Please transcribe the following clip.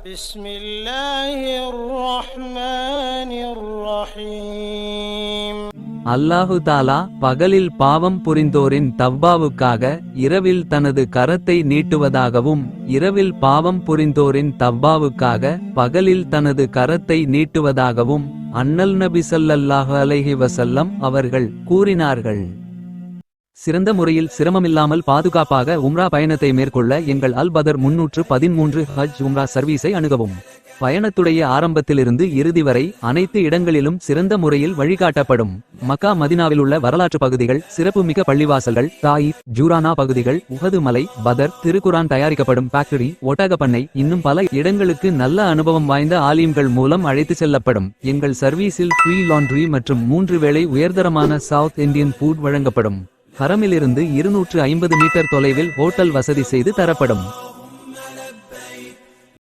بسم الله الرحمن الرحيم அல்லாஹு தாலா பகலில் பாவம் புரிந்தோரின் தவ்பாவுக்காக இரவில் தனது கரத்தை நீட்டுவதாகவும் இரவில் பாவம் புரிந்தோரின் தவ்பாவுக்காக பகலில் தனது கரத்தை நீட்டுவதாகவும் அண்ணல் நபி ஸல்லல்லாஹு அலைஹி வஸல்லம் அவர்கள் கூறினார்கள் சிறந்த முறையில் சிரமமில்லாமல் பாதுகாப்பாக உம்ரா பயணத்தை மேற்கொள்ள எங்கள் அல் பதர் முன்னூற்று பதிமூன்று ஹஜ் உம்ரா சர்வீஸை அணுகவும். பயணத்துடைய ஆரம்பத்திலிருந்து இறுதி வரை அனைத்து இடங்களிலும் சிறந்த முறையில் வழிகாட்டப்படும். மக்கா மதினாவில் உள்ள வரலாற்று பகுதிகள் சிறப்புமிக்க பள்ளிவாசல்கள் தாயிப் ஜூரானா பகுதிகள் உஹது மலை பதர் திருக்குரான் தயாரிக்கப்படும் ஃபேக்டரி ஒட்டகப்பண்ணை இன்னும் பல இடங்களுக்கு நல்ல அனுபவம் வாய்ந்த ஆலிம்கள் மூலம் அழைத்து செல்லப்படும். எங்கள் சர்வீஸில் ஃப்ரீ லாண்ட்ரி மற்றும் மூன்று வேளை உயர்தரமான சவுத் இந்தியன் ஃபுட் வழங்கப்படும். ஹரமிலிருந்து இருநூற்று ஐம்பது மீட்டர் தொலைவில் ஹோட்டல் வசதி செய்து தரப்படும்.